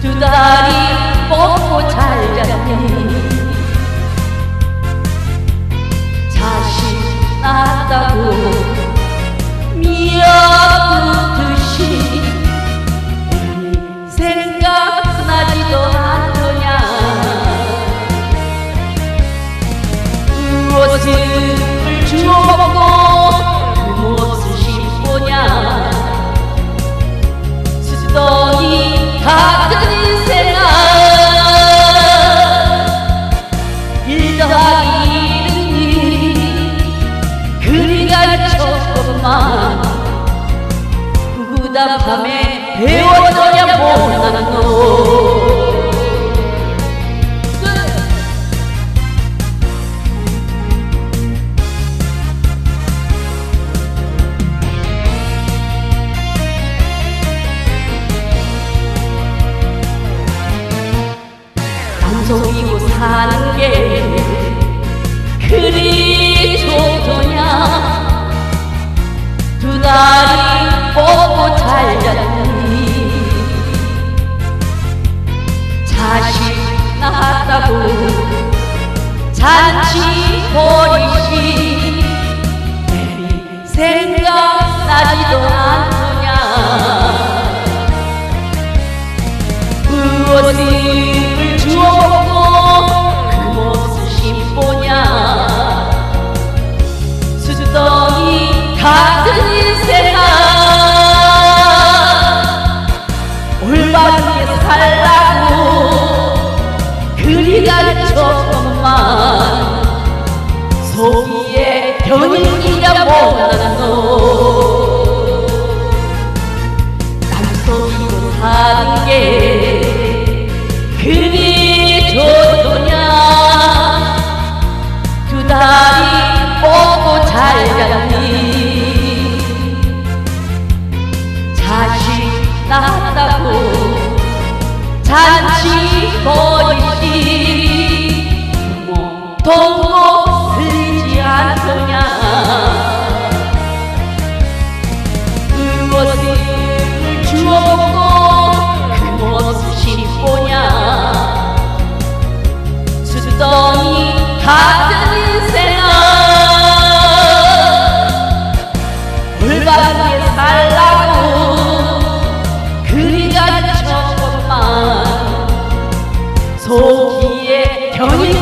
두 다리 뻗고 잘 잤네. 부담함에 배워 두 다리 뻗고 잘렸니? 자식 낳았다고 잔치 버리시 애비 생각나지도 않느냐? 무엇을 잔치 버리시 부모 동무 흘리지 않더냐. 무엇을 주었고 그 무엇을 심보냐. 수덩이 다 Tony.